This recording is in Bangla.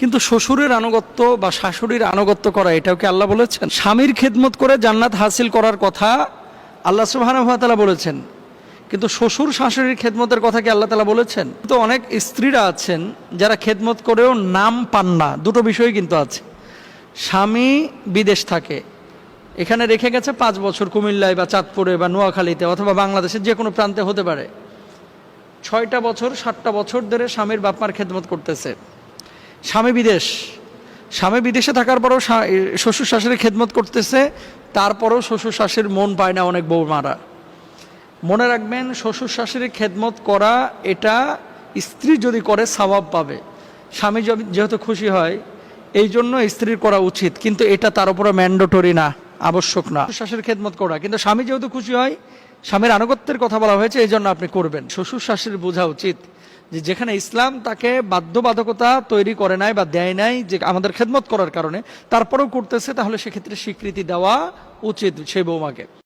কিন্তু শ্বশুরের আনুগত্য বা শাশুড়ির আনুগত্য করা, এটাও কি আল্লাহ বলেছেন? স্বামীর খেদমত করে জান্নাত হাসিল করার কথা আল্লাহ সুবাহানুভাতালা বলেছেন। কিন্তু শ্বশুর শাশুড়ির খেদমতের কথা কি আল্লাহ তালা বলেছেন? তো অনেক স্ত্রীরা আছেন যারা খেদমত করেও নাম পান না, দুটো বিষয় কিন্তু আছে। স্বামী বিদেশ থাকে, এখানে রেখে গেছে পাঁচ বছর কুমিল্লায় বা চাঁদপুরে বা নোয়াখালীতে অথবা বাংলাদেশের যে কোনো প্রান্তে হতে পারে। ছয়টা বছর, সাতটা বছর ধরে স্বামীর বাপমার খেদমত করতেছে। স্বামী বিদেশ। স্বামী বিদেশে থাকার পরও শ্বশুর শাশুড়ি খেদমত করতেছে, তারপরও শ্বশুর শাশুড়ির মন পায় না অনেক বৌমারা মনে রাখবেন, শ্বশুর শাশুড়ির খেদমত করা, এটা স্ত্রী যদি করে সওয়াব পাবে। স্বামী যেহেতু খুশি হয়, এই জন্য স্ত্রীর করা উচিত, কিন্তু এটা তার উপরে ম্যান্ডেটরি না, আবশ্যক না। শাশুড়ির খেদমত করা, কিন্তু স্বামী যেহেতু খুশি হয়, স্বামীর আনুগত্যের কথা বলা হয়েছে, এই জন্য আপনি করবেন। শ্বশুর শাশুড়ির বোঝা উচিত যে যেখানে ইসলাম তাকে বাধ্যবাধকতা তৈরি করে নাই বা দেয় নাই, যে আমাদের খেদমত করার কারণে, তারপরেও করতেছে, তাহলে সেক্ষেত্রে স্বীকৃতি দেওয়া উচিত সেই বৌমাকে।